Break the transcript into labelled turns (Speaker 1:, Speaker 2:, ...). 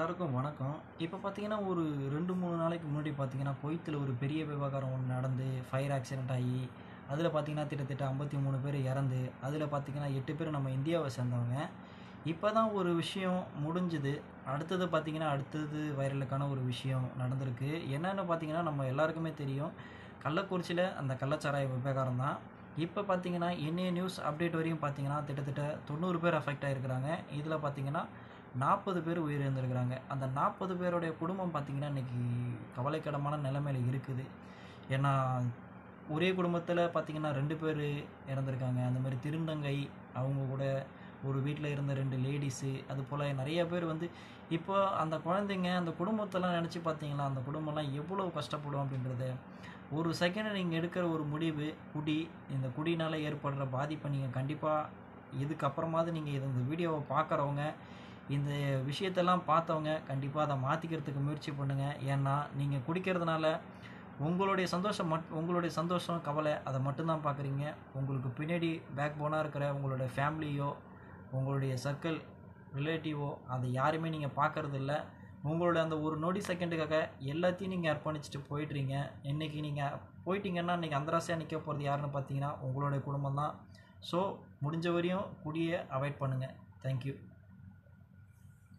Speaker 1: எல்லாருக்கும் வணக்கம். இப்போ பார்த்தீங்கன்னா ஒரு ரெண்டு மூணு நாளைக்கு முன்னாடி பார்த்தீங்கன்னா குவைத்தில் ஒரு பெரிய விவகாரம் ஒன்று நடந்து ஃபயர் ஆக்சிடென்ட் ஆகி அதில் பார்த்தீங்கன்னா கிட்டத்தட்ட ஐம்பத்தி மூணு பேர் இறந்து அதில் பார்த்தீங்கன்னா எட்டு பேர் நம்ம இந்தியாவை சேர்ந்தவங்க. இப்போ தான் ஒரு விஷயம் முடிஞ்சுது. அடுத்தது பார்த்திங்கன்னா அடுத்தது வைரலுக்கான ஒரு விஷயம் நடந்திருக்கு. என்னென்னு பார்த்தீங்கன்னா நம்ம எல்லாருக்குமே தெரியும். கள்ளக்குறிச்சியில் அந்த கள்ளச்சாராய விவகாரம் தான். இப்போ பார்த்தீங்கன்னா என்னைய நியூஸ் அப்டேட் வரையும் பார்த்தீங்கன்னா கிட்டத்தட்ட தொண்ணூறு பேர் அஃபெக்ட் ஆகிருக்கிறாங்க இதில் பார்த்தீங்கன்னா நாற்பது பேர் உயிரிழந்திருக்கிறாங்க. அந்த நாற்பது பேருடைய குடும்பம் பார்த்திங்கன்னா இன்றைக்கி கவலைக்கிடமான நிலைமையில் இருக்குது. ஏன்னா ஒரே குடும்பத்தில் பார்த்திங்கன்னா ரெண்டு பேர் இறந்துருக்காங்க. அந்த மாதிரி திருநங்கை அவங்க கூட ஒரு வீட்டில் இருந்த ரெண்டு லேடிஸு அது போல் நிறைய பேர் வந்து இப்போ அந்த குழந்தைங்க அந்த குடும்பத்தெல்லாம் நினச்சி பார்த்தீங்களா அந்த குடும்பம்லாம் எவ்வளோ கஷ்டப்படும் அப்படின்றத ஒரு செகண்ட் நீங்கள் எடுக்கிற ஒரு முடிவு குடி இந்த குடினால் ஏற்படுற பாதிப்பை நீங்கள் கண்டிப்பாக இதுக்கப்புறமாவது நீங்கள் இது இந்த வீடியோவை பார்க்குறவங்க இந்த விஷயத்தெல்லாம் பார்த்தவங்க கண்டிப்பாக அதை மாற்றிக்கிறதுக்கு முயற்சி பண்ணுங்கள் ஏன்னா நீங்கள் குடிக்கிறதுனால உங்களுடைய சந்தோஷம் மட் உங்களுடைய சந்தோஷம் கவலை அதை மட்டும்தான் பார்க்குறீங்க. உங்களுக்கு பின்னாடி பேக் போனாக இருக்கிற உங்களுடைய ஃபேமிலியோ உங்களுடைய சர்க்கிள் ரிலேட்டிவோ அதை யாருமே நீங்கள் பார்க்குறது இல்லை. உங்களோட அந்த ஒரு நொடி செகண்டுக்காக எல்லாத்தையும் நீங்கள் அர்ப்பணிச்சுட்டு போயிட்டுறீங்க இன்றைக்கி நீங்கள் போயிட்டீங்கன்னா இன்றைக்கி அந்தராசையாக நிற்க போகிறது யாருன்னு பார்த்தீங்கன்னா உங்களுடைய குடும்பம் தான் ஸோ முடிஞ்ச வரையும் குடியை அவாய்ட் பண்ணுங்கள் தேங்க்யூ